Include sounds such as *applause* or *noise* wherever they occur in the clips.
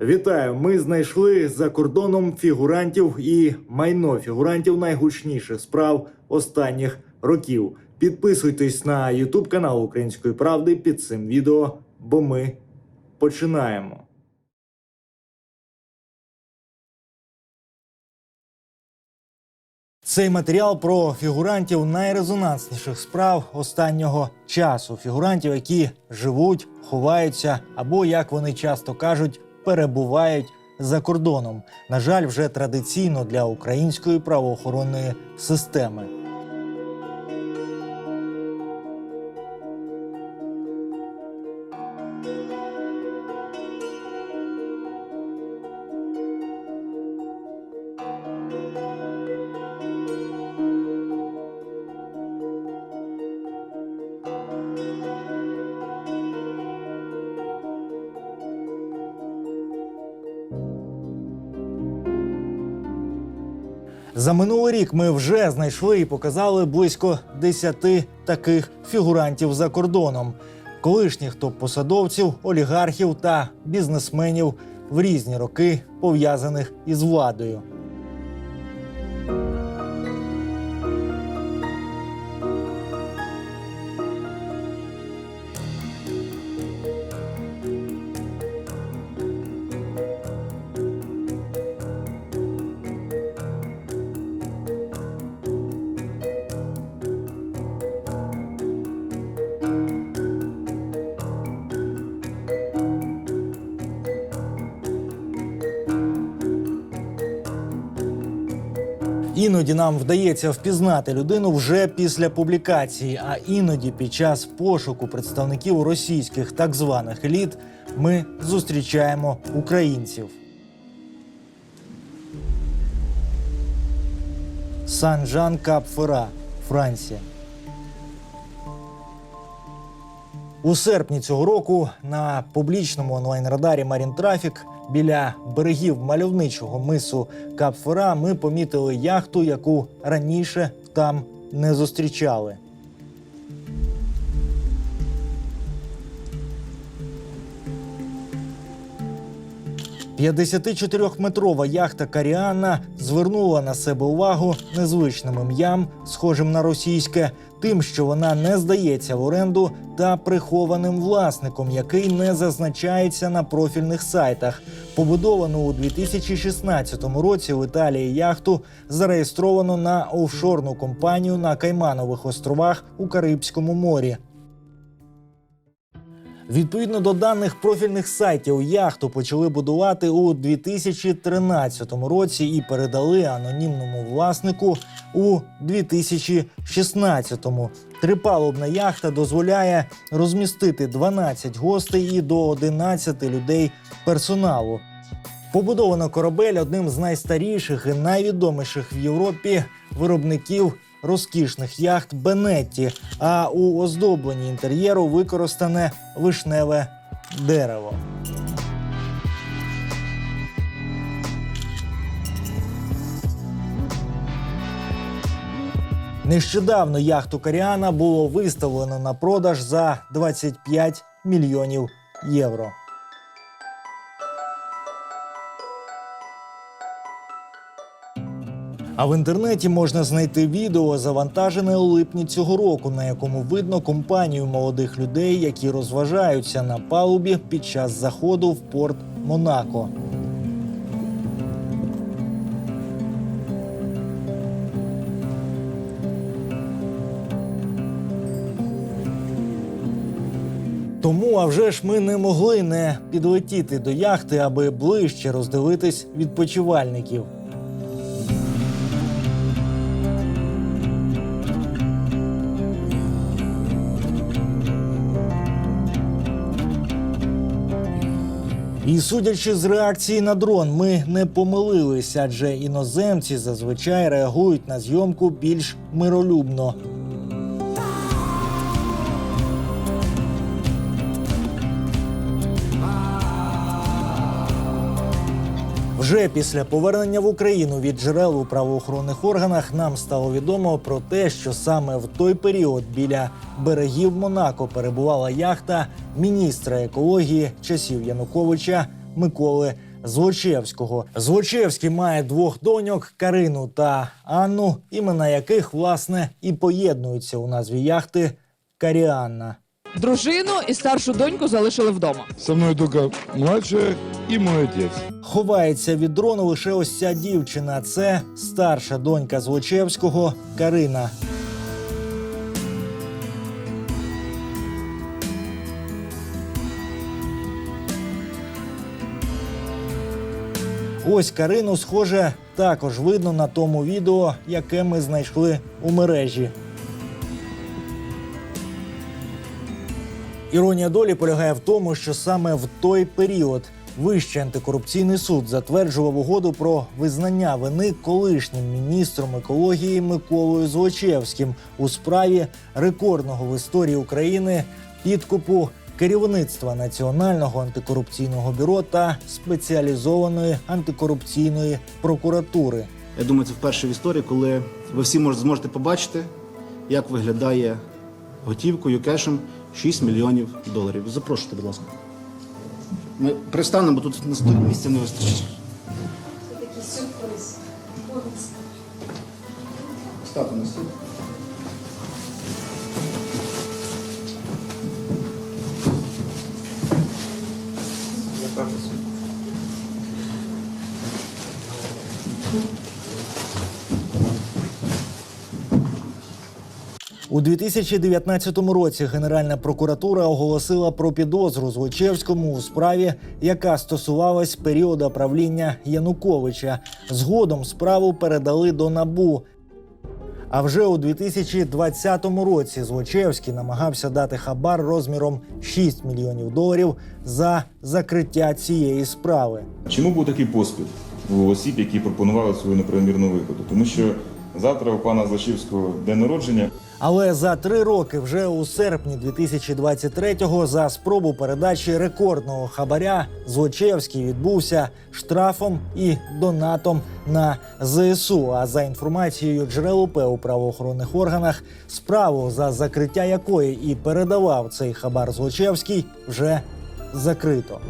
Вітаю! Ми знайшли за кордоном фігурантів і майно фігурантів найгучніших справ останніх років. Підписуйтесь на YouTube канал Української правди під цим відео, бо ми починаємо. Цей матеріал про фігурантів найрезонансніших справ останнього часу. Фігурантів, які живуть, ховаються або, як вони часто кажуть, перебувають за кордоном. На жаль, вже традиційно для української правоохоронної системи. За минулий рік ми вже знайшли і показали близько 10 таких фігурантів за кордоном, колишніх топ-посадовців, олігархів та бізнесменів в різні роки пов'язаних із владою. Іноді нам вдається впізнати людину вже після публікації, а іноді під час пошуку представників російських так званих еліт ми зустрічаємо українців. Сан-Жан Кап-Фера, Франція. У серпні цього року на публічному онлайн-радарі Marine Traffic біля берегів мальовничого мису Капфера ми помітили яхту, яку раніше там не зустрічали. 54-метрова яхта Каріана звернула на себе увагу незвичним ім'ям, схожим на російське, тим, що вона не здається в оренду та прихованим власником, який не зазначається на профільних сайтах. Побудовану у 2016 році в Італії яхту зареєстровано на офшорну компанію на Кайманових островах у Карибському морі. Відповідно до даних профільних сайтів, яхту почали будувати у 2013 році і передали анонімному власнику у 2016-му. Трипалубна яхта дозволяє розмістити 12 гостей і до 11 людей персоналу. Побудовано корабель одним з найстаріших і найвідоміших в Європі виробників розкішних яхт Бенетті, а у оздобленні інтер'єру використане вишневе дерево. Нещодавно яхту Каріана було виставлено на продаж за 25 мільйонів євро. А в інтернеті можна знайти відео, завантажене у липні цього року, на якому видно компанію молодих людей, які розважаються на палубі під час заходу в порт Монако. Тому, а вже ж ми не могли не підлетіти до яхти, аби ближче роздивитись відпочивальників. І судячи з реакції на дрон, ми не помилилися, адже іноземці зазвичай реагують на зйомку більш миролюбно. Вже після повернення в Україну від джерел у правоохоронних органах нам стало відомо про те, що саме в той період біля берегів Монако перебувала яхта міністра екології часів Януковича Миколи Злочевського. Злочевський має двох доньок Карину та Анну, імена яких власне і поєднуються у назві яхти Каріанна. Дружину і старшу доньку залишили вдома. Со мной только младшая и мой отец. Ховається від дрону лише ось ця дівчина. Це старша донька Злочевського Карина. Ось Карину, схоже, також видно на тому відео, яке ми знайшли у мережі. Іронія долі полягає в тому, що саме в той період Вищий антикорупційний суд затверджував угоду про визнання вини колишнім міністром екології Миколою Злочевським у справі рекордного в історії України підкупу керівництва Національного антикорупційного бюро та спеціалізованої антикорупційної прокуратури. Я думаю, це вперше в історії, коли ви всі можете, зможете побачити, як виглядає готівкою кешем 6 мільйонів доларів. Запрошуйте, будь ласка. Ми пристанемо, бо тут на столі місця не вистачить. Це Такий сюрприз. Стати на стіл. У 2019 році Генеральна прокуратура оголосила про підозру Злочевському у справі, яка стосувалась періоду правління Януковича. Згодом справу передали до набу. А вже у 2020 році Злочевський намагався дати хабар розміром 6 мільйонів доларів за закриття цієї справи. Чому був такий поспіх у осіб, які пропонували свою неправомірну вигоду? Тому що завтра у пана Злачівського день народження. Але за три роки, вже у серпні 2023-го, за спробу передачі рекордного хабаря Злочевський відбувся штрафом і донатом на ЗСУ. А за інформацією джерел УП у правоохоронних органах, справу за закриття якої і передавав цей хабар Злочевський, вже закрито.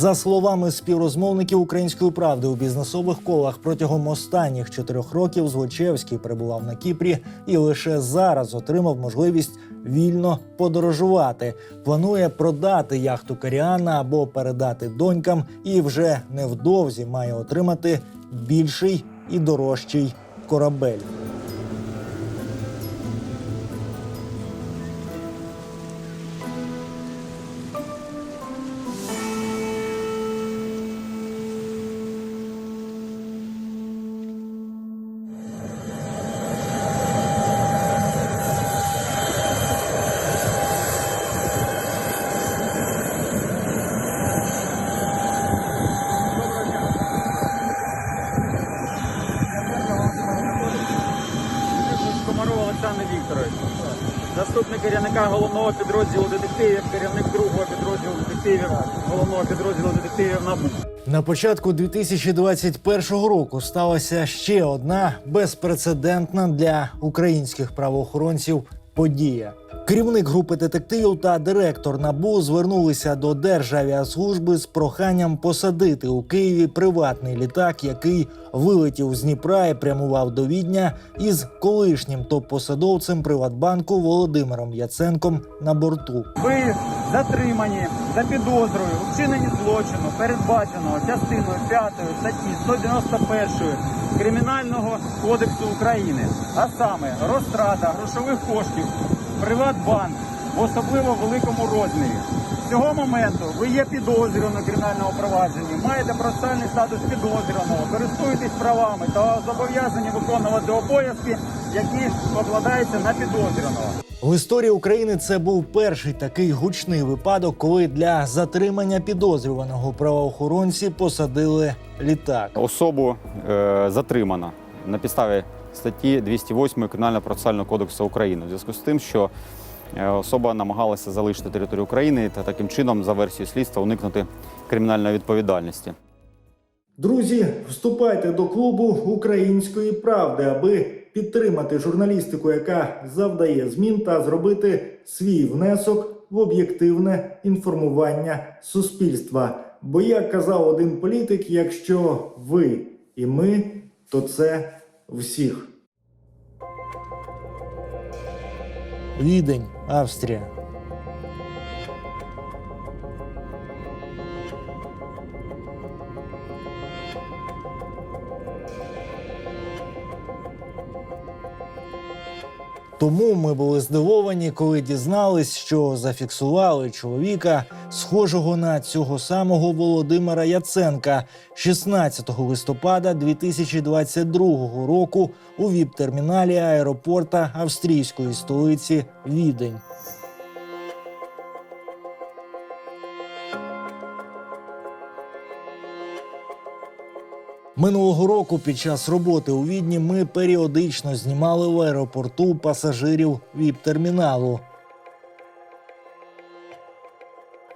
За словами співрозмовників української правди у бізнесових колах протягом останніх чотирьох років Злочевський перебував на Кіпрі і лише зараз отримав можливість вільно подорожувати. Планує продати яхту Каріана або передати донькам, і вже невдовзі має отримати більший і дорожчий корабель. Керівника головного підрозділу детективів, керівник другого підрозділу детективів, головного підрозділу детективів НАБУ. На початку 2021 року сталася ще одна безпрецедентна для українських правоохоронців подія. Керівник групи детективів та директор НАБУ звернулися до Державіаслужби з проханням посадити у Києві приватний літак, який вилетів з Дніпра і прямував до Відня із колишнім топ-посадовцем Приватбанку Володимиром Яценком на борту. Ви затримані за підозрою у вчиненні злочину, передбаченого частиною 5 статті 191 Кримінального кодексу України, а саме розтрата грошових коштів Приватбанк в особливо великому розмірі. З цього моменту ви є підозрюваним у кримінальному провадженні, маєте процесуальний статус підозрюваного, користуєтесь правами та зобов'язані виконувати обов'язки, які покладаються на підозрюваного. В історії України це був перший такий гучний випадок, коли для затримання підозрюваного правоохоронці посадили літак. Особу е, затримано на підставі статті 208 Кримінального процесуального кодексу України в зв'язку з тим, що е, особа намагалася залишити територію України та таким чином, за версією слідства, уникнути кримінальної відповідальності. Друзі, вступайте до клубу української правди, аби підтримати журналістику, яка завдає змін, та зробити свій внесок в об'єктивне інформування суспільства. Бо, як казав один політик, якщо ви і ми, то це всіх. Відень, Австрія. Тому ми були здивовані, коли дізнались, що зафіксували чоловіка, схожого на цього самого Володимира Яценка 16 листопада 2022 року у віп-терміналі аеропорта австрійської столиці Відень. Минулого року під час роботи у Відні ми періодично знімали в аеропорту пасажирів ВІП-терміналу.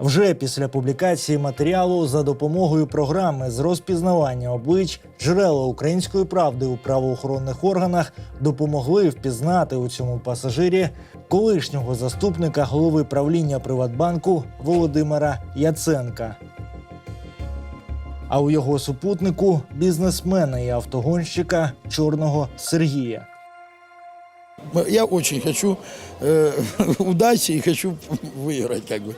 Вже після публікації матеріалу за допомогою програми з розпізнавання облич джерела української правди у правоохоронних органах допомогли впізнати у цьому пасажирі колишнього заступника голови правління Приватбанку Володимира Яценка. А у його супутнику бізнесмена і автогонщика чорного Сергія. Я очень хочу э, *laughs* удачи и хочу выиграть, как бы.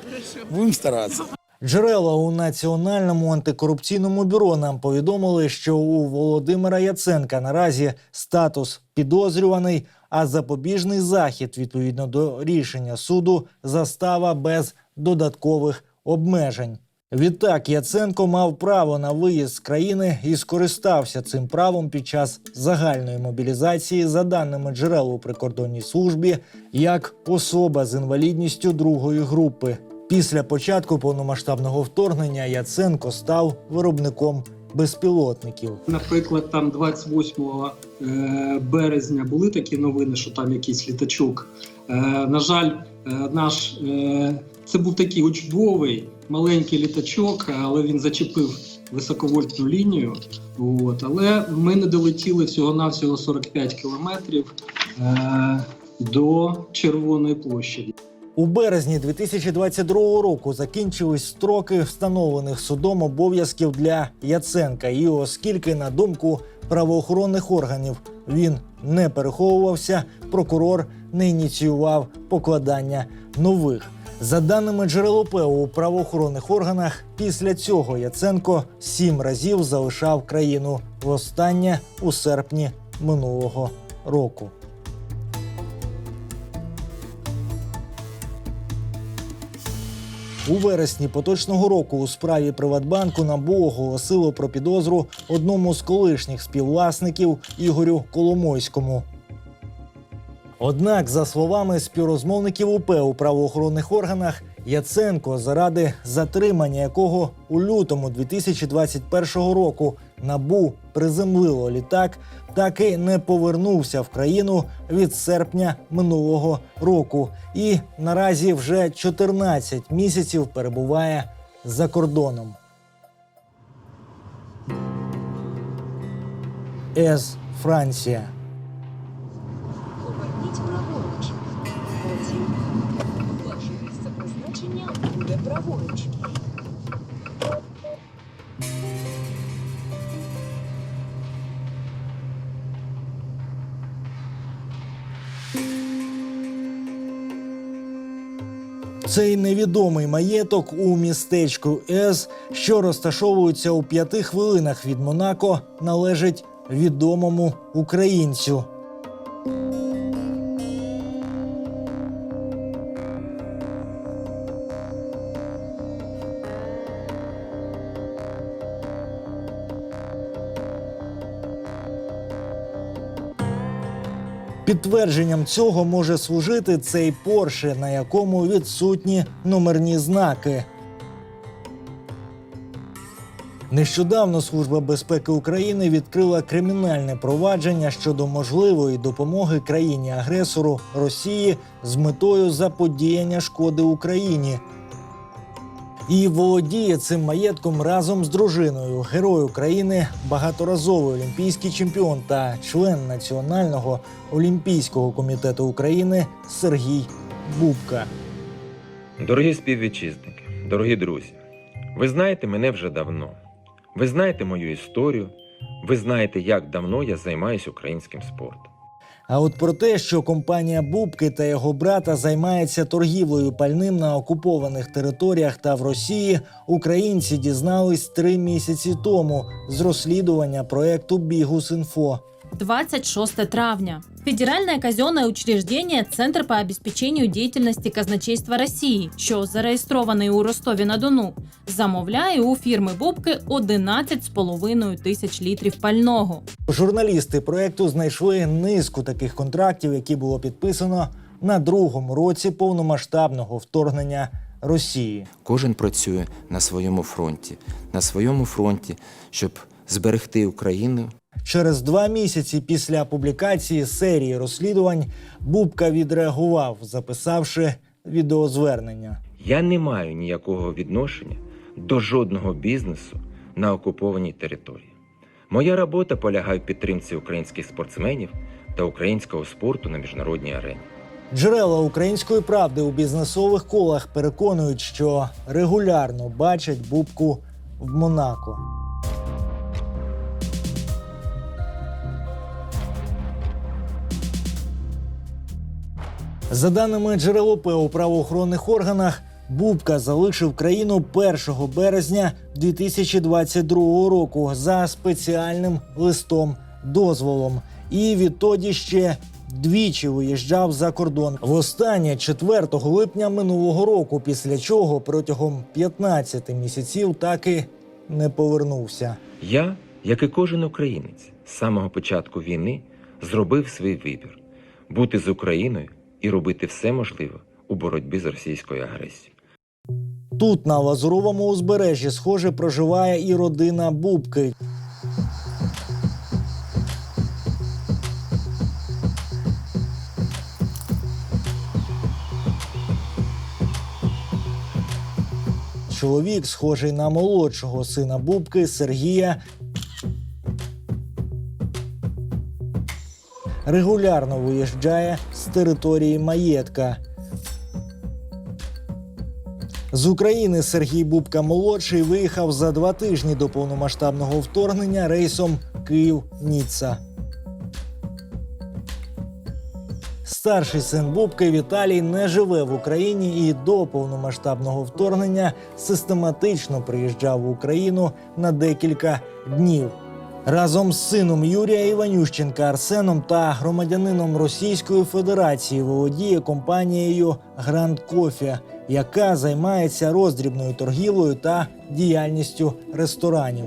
Будем стараться. Джерела у національному антикорупційному бюро нам повідомили, що у Володимира Яценка наразі статус підозрюваний, а запобіжний захід відповідно до рішення суду застава без додаткових обмежень. Відтак Яценко мав право на виїзд з країни і скористався цим правом під час загальної мобілізації, за даними джерел у прикордонній службі, як особа з інвалідністю другої групи. Після початку повномасштабного вторгнення Яценко став виробником безпілотників. Наприклад, там 28 е, березня були такі новини, що там якийсь літачок. Е, На жаль, е, наш це був такий учбовий маленький літачок, але він зачепив високовольтну лінію. От. Але ми не долетіли всього-навсього 45 кілометрів е, до Червоної площаді. У березні 2022 року закінчились строки встановлених судом обов'язків для Яценка. І оскільки, на думку правоохоронних органів, він не переховувався, прокурор не ініціював покладання нових. За даними джерел ОП у правоохоронних органах, після цього Яценко сім разів залишав країну востаннє у серпні минулого року. У вересні поточного року у справі Приватбанку НАБУ оголосило про підозру одному з колишніх співвласників Ігорю Коломойському. Однак, за словами співрозмовників УП у правоохоронних органах, Яценко, заради затримання якого у лютому 2021 року набу приземлило літак, так і не повернувся в країну від серпня минулого року, і наразі вже 14 місяців перебуває за кордоном. Ес Франція. Праворуч. Цей невідомий маєток у містечку Ес, що розташовується у п'яти хвилинах від Монако, належить відомому українцю. Підтвердженням цього може служити цей Порше, на якому відсутні номерні знаки. Нещодавно Служба безпеки України відкрила кримінальне провадження щодо можливої допомоги країні-агресору Росії з метою заподіяння шкоди Україні. І володіє цим маєтком разом з дружиною, герой України, багаторазовий олімпійський чемпіон та член Національного олімпійського комітету України Сергій Бубка. Дорогі співвітчизники, дорогі друзі, ви знаєте мене вже давно. Ви знаєте мою історію, ви знаєте, як давно я займаюся українським спортом. А от про те, що компанія Бубки та його брата займається торгівлею пальним на окупованих територіях та в Росії, українці дізнались три місяці тому з розслідування проекту Бігус.Інфо. 26 травня. Федеральное казенное учреждение Центр по обеспечению деятельности казначейства Росії, що зареєстрований у Ростові-на-Дону, замовляє у фірми Бубки 11,5 тисяч літрів пального. Журналісти проекту знайшли низку таких контрактів, які було підписано на другому році повномасштабного вторгнення Росії. Кожен працює на своєму фронті, на своєму фронті, щоб зберегти Україну Через два місяці після публікації серії розслідувань Бубка відреагував, записавши відеозвернення. Я не маю ніякого відношення до жодного бізнесу на окупованій території. Моя робота полягає в підтримці українських спортсменів та українського спорту на міжнародній арені. Джерела української правди у бізнесових колах переконують, що регулярно бачать Бубку в Монако. За даними джерел ОП у правоохоронних органах, Бубка залишив країну 1 березня 2022 року за спеціальним листом дозволом, і відтоді ще двічі виїжджав за кордон. Востаннє 4 липня минулого року, після чого протягом 15 місяців так і не повернувся. Я, як і кожен українець, з самого початку війни зробив свій вибір бути з Україною і робити все можливе у боротьбі з російською агресією. Тут на Лазуровому узбережжі, схоже, проживає і родина Бубки. Чоловік, схожий на молодшого сина Бубки Сергія, регулярно виїжджає з території маєтка. З України Сергій Бубка молодший виїхав за два тижні до повномасштабного вторгнення рейсом Київ-Ніцца. Старший син Бубки Віталій не живе в Україні і до повномасштабного вторгнення систематично приїжджав в Україну на декілька днів. Разом з сином Юрія Іванющенка Арсеном та громадянином Російської Федерації володіє компанією Гранд Кофі, яка займається роздрібною торгівлею та діяльністю ресторанів.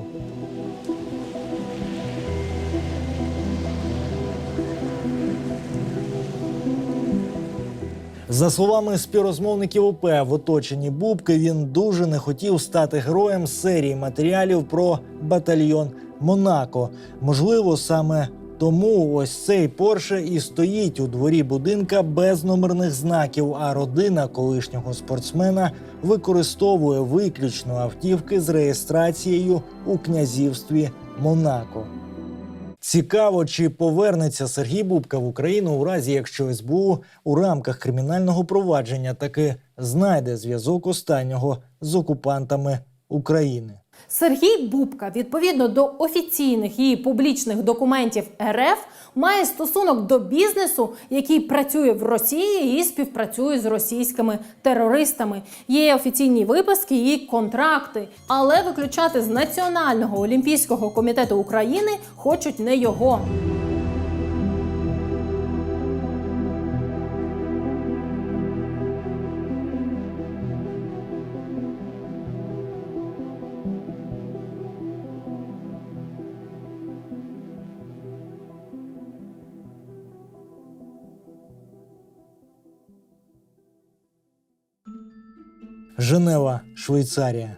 За словами співрозмовників ОП, в оточенні Бубки він дуже не хотів стати героєм серії матеріалів про батальйон Монако. Можливо, саме тому ось цей Порше і стоїть у дворі будинка без номерних знаків. А родина колишнього спортсмена використовує виключно автівки з реєстрацією у князівстві Монако. Цікаво, чи повернеться Сергій Бубка в Україну у разі, якщо СБУ у рамках кримінального провадження таки знайде зв'язок останнього з окупантами України. Сергій Бубка, відповідно до офіційних і публічних документів РФ, має стосунок до бізнесу, який працює в Росії і співпрацює з російськими терористами. Є офіційні виписки і контракти, але виключати з Національного олімпійського комітету України хочуть не його. Женева, Швейцарія.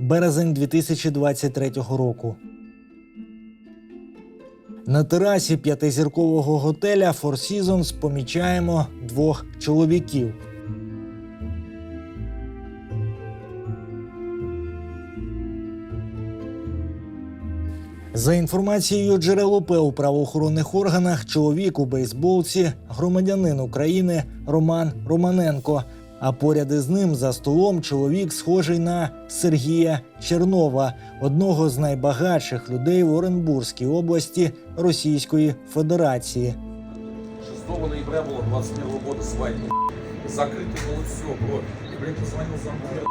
Березень 2023 року. На терасі п'ятизіркового готеля Four Seasons помічаємо двох чоловіків. За інформацією джерел УП у правоохоронних органах, чоловік у бейсболці, громадянин України Роман Романенко. А поряд із ним за столом чоловік схожий на Сергія Чернова, одного з найбагатших людей в Оренбурзькій області Російської Федерації. 6 ноября было 21 года свадьба. Закрыто было все, бро. И, блин, позвонил замок.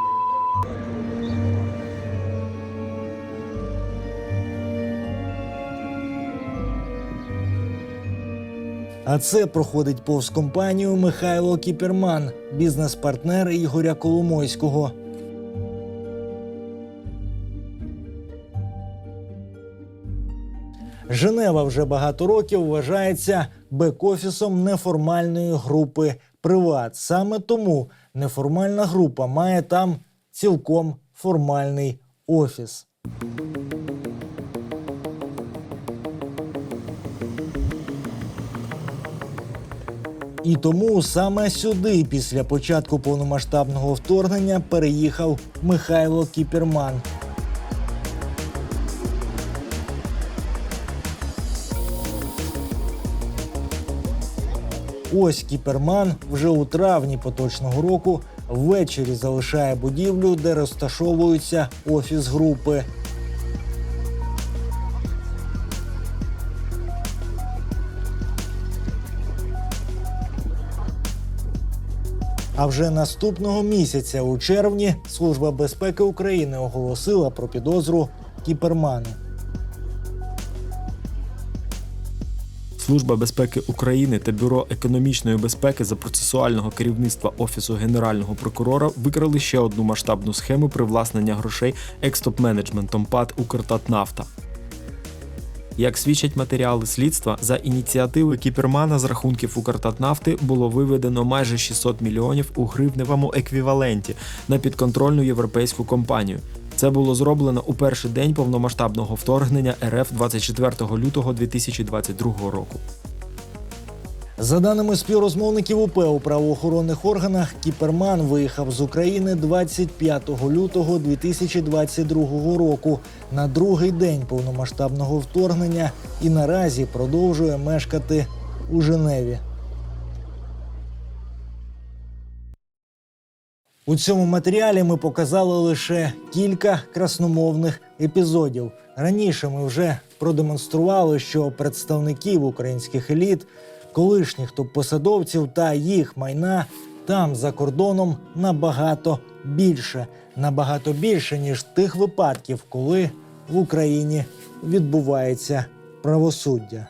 А це проходить повз компанію Михайло Кіперман, бізнес-партнер Ігоря Коломойського. Женева вже багато років вважається бек-офісом неформальної групи Приват. Саме тому неформальна група має там цілком формальний офіс. І тому саме сюди, після початку повномасштабного вторгнення, переїхав Михайло Кіперман. Ось Кіперман вже у травні поточного року ввечері залишає будівлю, де розташовується офіс групи. А вже наступного місяця, у червні, Служба безпеки України оголосила про підозру Кіперману. Служба безпеки України та Бюро економічної безпеки за процесуального керівництва Офісу Генерального прокурора викрали ще одну масштабну схему привласнення грошей екстоп-менеджментом ПАД «Укртатнафта». Як свідчать матеріали слідства, за ініціативи Кіпермана з рахунків Укртатнафти було виведено майже 600 мільйонів у гривневому еквіваленті на підконтрольну європейську компанію. Це було зроблено у перший день повномасштабного вторгнення РФ 24 лютого 2022 року. За даними співрозмовників УП у правоохоронних органах, Кіперман виїхав з України 25 лютого 2022 року на другий день повномасштабного вторгнення і наразі продовжує мешкати у Женеві. У цьому матеріалі ми показали лише кілька красномовних епізодів. Раніше ми вже продемонстрували, що представників українських еліт, колишніх топ-посадовців та їх майна там за кордоном набагато більше, набагато більше ніж тих випадків, коли в Україні відбувається правосуддя.